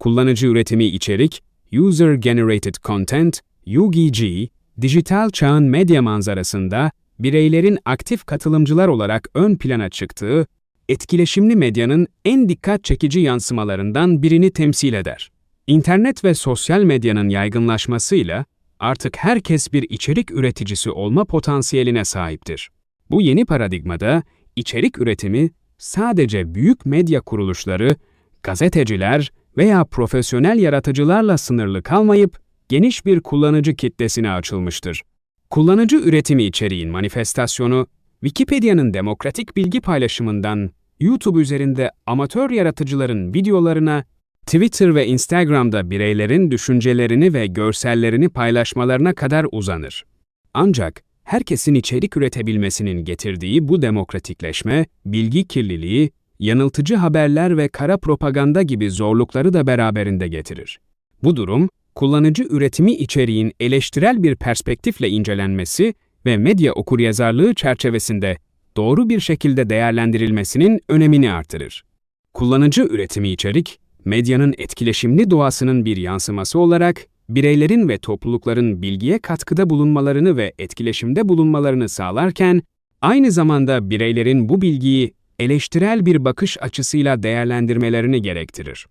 kullanıcı üretimi içerik, User Generated Content, UGC, dijital çağın medya manzarasında bireylerin aktif katılımcılar olarak ön plana çıktığı, etkileşimli medyanın en dikkat çekici yansımalarından birini temsil eder. İnternet ve sosyal medyanın yaygınlaşmasıyla artık herkes bir içerik üreticisi olma potansiyeline sahiptir. Bu yeni paradigmada içerik üretimi sadece büyük medya kuruluşları, gazeteciler veya profesyonel yaratıcılarla sınırlı kalmayıp geniş bir kullanıcı kitlesine açılmıştır. Kullanıcı üretimi içeriğin manifestasyonu, Wikipedia'nın demokratik bilgi paylaşımından YouTube üzerinde amatör yaratıcıların videolarına, Twitter ve Instagram'da bireylerin düşüncelerini ve görsellerini paylaşmalarına kadar uzanır. Ancak herkesin içerik üretebilmesinin getirdiği bu demokratikleşme, bilgi kirliliği, yanıltıcı haberler ve kara propaganda gibi zorlukları da beraberinde getirir. Bu durum, kullanıcı üretimi içeriğin eleştirel bir perspektifle incelenmesi ve medya okuryazarlığı çerçevesinde doğru bir şekilde değerlendirilmesinin önemini artırır. Kullanıcı üretimi içerik, medyanın etkileşimli doğasının bir yansıması olarak bireylerin ve toplulukların bilgiye katkıda bulunmalarını ve etkileşimde bulunmalarını sağlarken, aynı zamanda bireylerin bu bilgiyi eleştirel bir bakış açısıyla değerlendirmelerini gerektirir.